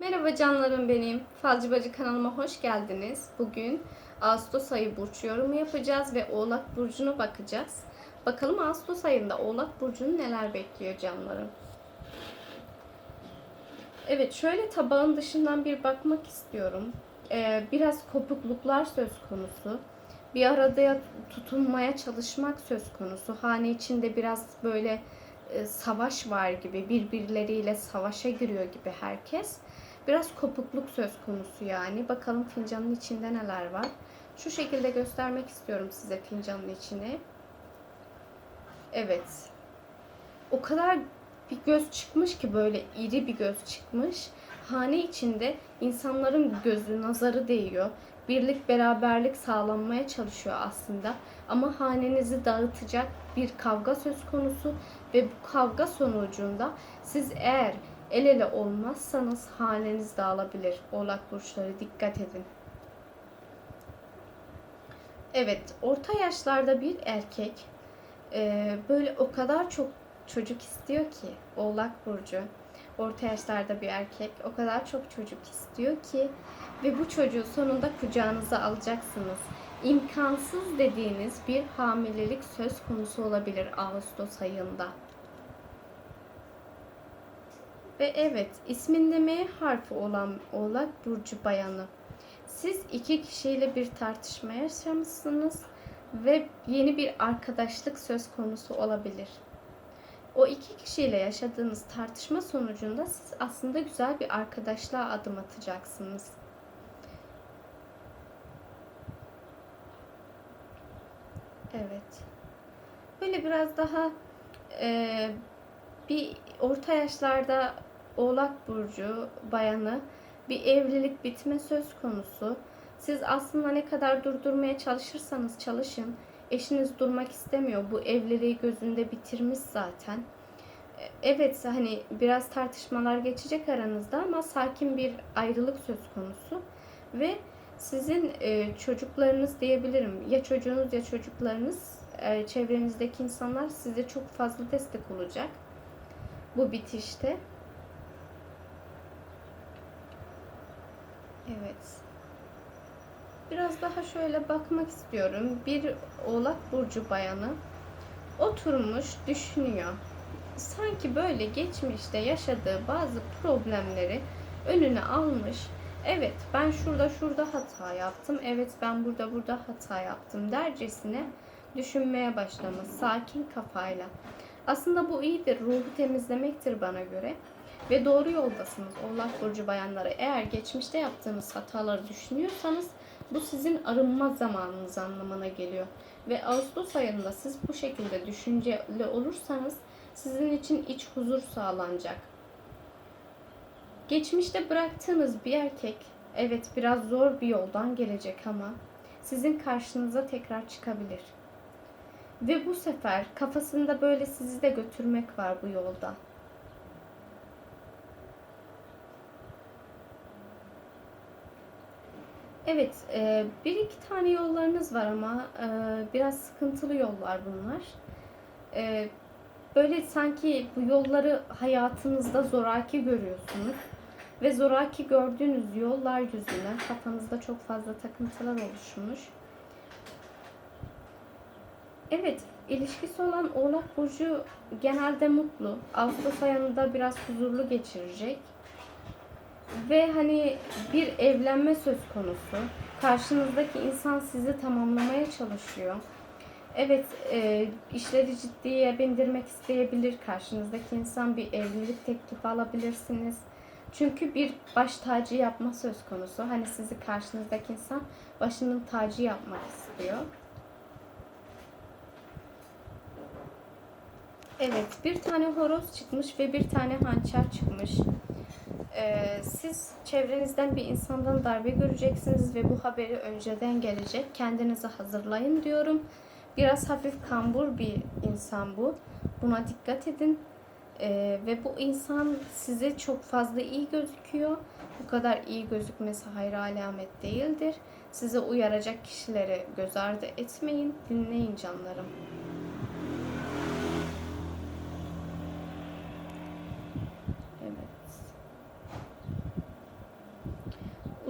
Merhaba canlarım benim. Falcı Bacı kanalıma hoş geldiniz. Bugün Ağustos ayı burç yorumu yapacağız ve Oğlak Burcu'na bakacağız. Bakalım Ağustos ayında Oğlak Burcu'nu neler bekliyor canlarım. Evet şöyle tabağın dışından bir bakmak istiyorum. Ee, biraz kopukluklar söz konusu. Bir arada tutunmaya çalışmak söz konusu. Hane içinde biraz böyle e, savaş var gibi birbirleriyle savaşa giriyor gibi herkes. Biraz kopukluk söz konusu yani. Bakalım fincanın içinde neler var. Şu şekilde göstermek istiyorum size fincanın içini. Evet. O kadar bir göz çıkmış ki böyle iri bir göz çıkmış. Hane içinde insanların gözü, nazarı değiyor. Birlik, beraberlik sağlanmaya çalışıyor aslında. Ama hanenizi dağıtacak bir kavga söz konusu ve bu kavga sonucunda siz eğer el ele olmazsanız haneniz dağılabilir. Oğlak burçları dikkat edin. Evet, orta yaşlarda bir erkek e, böyle o kadar çok çocuk istiyor ki Oğlak burcu. Orta yaşlarda bir erkek o kadar çok çocuk istiyor ki ve bu çocuğu sonunda kucağınıza alacaksınız. İmkansız dediğiniz bir hamilelik söz konusu olabilir Ağustos ayında. Ve evet, isminde M harfi olan Oğlak Burcu bayanı. Siz iki kişiyle bir tartışma yaşamışsınız ve yeni bir arkadaşlık söz konusu olabilir. O iki kişiyle yaşadığınız tartışma sonucunda siz aslında güzel bir arkadaşlığa adım atacaksınız. Evet. Böyle biraz daha e, bir orta yaşlarda Oğlak Burcu bayanı bir evlilik bitme söz konusu. Siz aslında ne kadar durdurmaya çalışırsanız çalışın. Eşiniz durmak istemiyor. Bu evliliği gözünde bitirmiş zaten. E, evet hani biraz tartışmalar geçecek aranızda ama sakin bir ayrılık söz konusu. Ve sizin e, çocuklarınız diyebilirim. Ya çocuğunuz ya çocuklarınız e, çevrenizdeki insanlar size çok fazla destek olacak bu bitişte. Evet. Biraz daha şöyle bakmak istiyorum. Bir Oğlak burcu bayanı oturmuş düşünüyor. Sanki böyle geçmişte yaşadığı bazı problemleri önüne almış. Evet ben şurada şurada hata yaptım. Evet ben burada burada hata yaptım dercesine düşünmeye başlamış sakin kafayla. Aslında bu iyidir. Ruhu temizlemektir bana göre. Ve doğru yoldasınız Oğlak Burcu bayanları. Eğer geçmişte yaptığınız hataları düşünüyorsanız bu sizin arınma zamanınız anlamına geliyor. Ve Ağustos ayında siz bu şekilde düşünceli olursanız sizin için iç huzur sağlanacak. Geçmişte bıraktığınız bir erkek evet biraz zor bir yoldan gelecek ama sizin karşınıza tekrar çıkabilir. Ve bu sefer kafasında böyle sizi de götürmek var bu yolda. Evet, e, bir iki tane yollarınız var ama e, biraz sıkıntılı yollar bunlar. E, böyle sanki bu yolları hayatınızda zoraki görüyorsunuz. Ve zoraki gördüğünüz yollar yüzünden kafanızda çok fazla takıntılar oluşmuş. Evet, ilişkisi olan Oğlak Burcu genelde mutlu. Ağustos ayında biraz huzurlu geçirecek. Ve hani bir evlenme söz konusu. Karşınızdaki insan sizi tamamlamaya çalışıyor. Evet, e, işleri ciddiye bindirmek isteyebilir. Karşınızdaki insan bir evlilik teklifi alabilirsiniz. Çünkü bir baş tacı yapma söz konusu. Hani sizi karşınızdaki insan başının tacı yapmak istiyor. Evet, bir tane horoz çıkmış ve bir tane hançer çıkmış. Ee, siz çevrenizden bir insandan darbe göreceksiniz ve bu haberi önceden gelecek. Kendinizi hazırlayın diyorum. Biraz hafif kambur bir insan bu. Buna dikkat edin. Ee, ve bu insan size çok fazla iyi gözüküyor. Bu kadar iyi gözükmesi hayır alamet değildir. Size uyaracak kişileri göz ardı etmeyin. Dinleyin canlarım.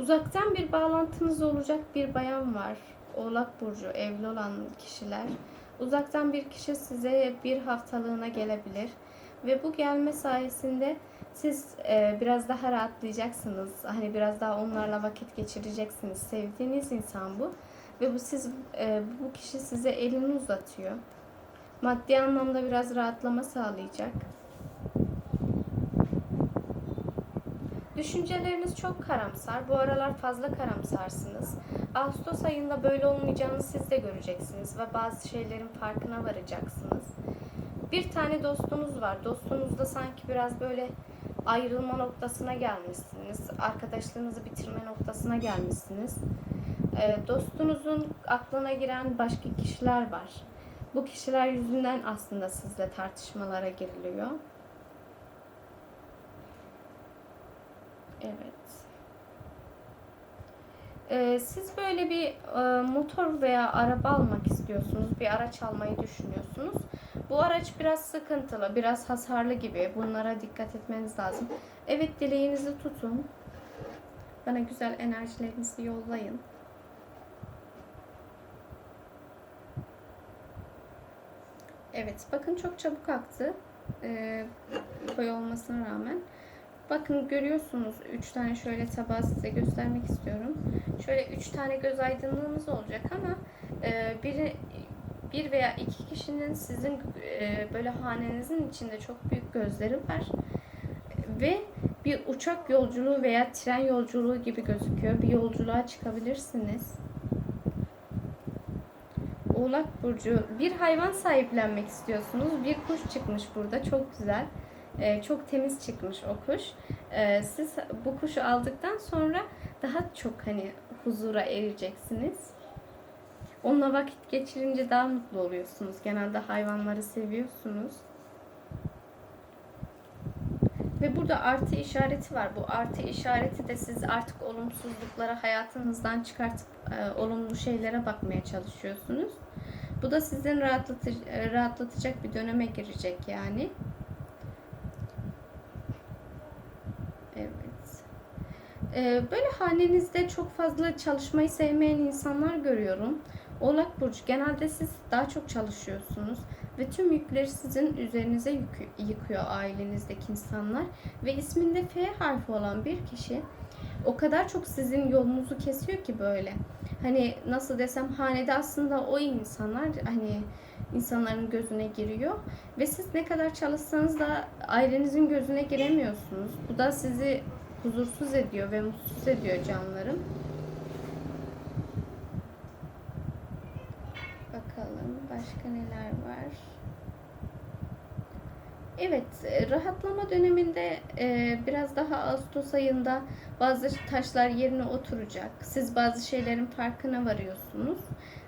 Uzaktan bir bağlantınız olacak bir bayan var. Oğlak Burcu, evli olan kişiler. Uzaktan bir kişi size bir haftalığına gelebilir. Ve bu gelme sayesinde siz e, biraz daha rahatlayacaksınız. Hani biraz daha onlarla vakit geçireceksiniz. Sevdiğiniz insan bu. Ve bu siz e, bu kişi size elini uzatıyor. Maddi anlamda biraz rahatlama sağlayacak. Düşünceleriniz çok karamsar. Bu aralar fazla karamsarsınız. Ağustos ayında böyle olmayacağını siz de göreceksiniz ve bazı şeylerin farkına varacaksınız. Bir tane dostunuz var. Dostunuzla sanki biraz böyle ayrılma noktasına gelmişsiniz. Arkadaşlığınızı bitirme noktasına gelmişsiniz. Ee, dostunuzun aklına giren başka kişiler var. Bu kişiler yüzünden aslında sizle tartışmalara giriliyor. Evet. Ee, siz böyle bir e, motor veya araba almak istiyorsunuz. Bir araç almayı düşünüyorsunuz. Bu araç biraz sıkıntılı, biraz hasarlı gibi. Bunlara dikkat etmeniz lazım. Evet dileğinizi tutun. Bana güzel enerjilerinizi yollayın. Evet, bakın çok çabuk aktı. Ee, koyu olmasına rağmen. Bakın görüyorsunuz 3 tane şöyle tabağı size göstermek istiyorum. Şöyle 3 tane göz aydınlığımız olacak ama e, biri bir veya iki kişinin sizin e, böyle hanenizin içinde çok büyük gözleri var ve bir uçak yolculuğu veya tren yolculuğu gibi gözüküyor. Bir yolculuğa çıkabilirsiniz. Oğlak Burcu bir hayvan sahiplenmek istiyorsunuz. Bir kuş çıkmış burada. Çok güzel. Ee, çok temiz çıkmış o kuş. Ee, siz bu kuşu aldıktan sonra daha çok hani huzura ereceksiniz. Onunla vakit geçirince daha mutlu oluyorsunuz. Genelde hayvanları seviyorsunuz. Ve burada artı işareti var. Bu artı işareti de siz artık olumsuzlukları hayatınızdan çıkartıp e, olumlu şeylere bakmaya çalışıyorsunuz. Bu da sizin rahatlatı, e, rahatlatacak bir döneme girecek yani. Evet. E, böyle hanenizde çok fazla çalışmayı sevmeyen insanlar görüyorum. Oğlak Burcu genelde siz daha çok çalışıyorsunuz ve tüm yükleri sizin üzerinize yük, yıkıyor ailenizdeki insanlar ve isminde F harfi olan bir kişi o kadar çok sizin yolunuzu kesiyor ki böyle. Hani nasıl desem hanede aslında o insanlar hani insanların gözüne giriyor ve siz ne kadar çalışsanız da ailenizin gözüne giremiyorsunuz. Bu da sizi huzursuz ediyor ve mutsuz ediyor canlarım. Bakalım başka neler var. Evet, e, rahatlama döneminde e, biraz daha Ağustos ayında bazı taşlar yerine oturacak. Siz bazı şeylerin farkına varıyorsunuz.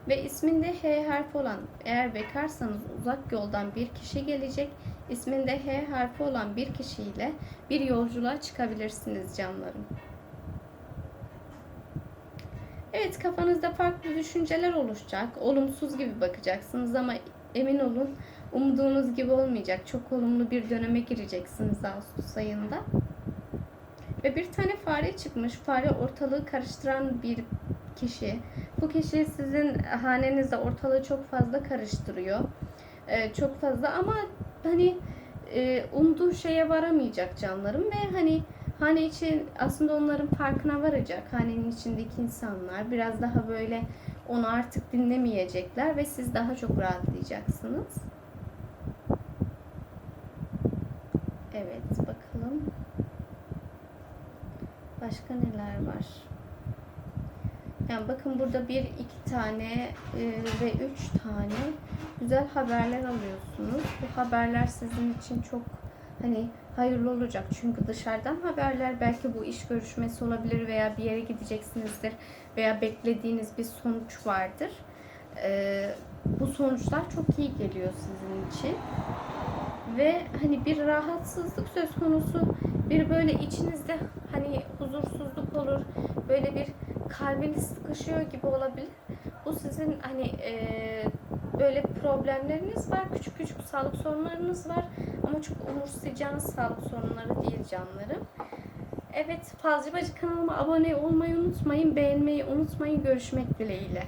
Ve isminde H harfi olan, eğer bekarsanız uzak yoldan bir kişi gelecek. İsminde H harfi olan bir kişiyle bir yolculuğa çıkabilirsiniz canlarım. Evet kafanızda farklı düşünceler oluşacak. Olumsuz gibi bakacaksınız ama emin olun umduğunuz gibi olmayacak. Çok olumlu bir döneme gireceksiniz Ağustos ayında. Ve bir tane fare çıkmış. Fare ortalığı karıştıran bir kişi. Bu kişi sizin hanenizde ortalığı çok fazla karıştırıyor. Ee, çok fazla ama hani e, umduğu şeye varamayacak canlarım ve hani hane için aslında onların farkına varacak. Hanenin içindeki insanlar biraz daha böyle onu artık dinlemeyecekler ve siz daha çok rahatlayacaksınız. Evet bakalım. Başka neler var? Yani bakın burada bir, iki tane e, ve üç tane güzel haberler alıyorsunuz. Bu haberler sizin için çok hani hayırlı olacak. Çünkü dışarıdan haberler belki bu iş görüşmesi olabilir veya bir yere gideceksinizdir veya beklediğiniz bir sonuç vardır. E, bu sonuçlar çok iyi geliyor sizin için ve hani bir rahatsızlık söz konusu bir böyle içinizde hani huzursuzluk olur böyle bir kalbiniz sıkışıyor gibi olabilir bu sizin hani e, böyle problemleriniz var küçük küçük sağlık sorunlarınız var ama çok umursayacağınız sağlık sorunları değil canlarım Evet Falcı Bacı kanalıma abone olmayı unutmayın. Beğenmeyi unutmayın. Görüşmek dileğiyle.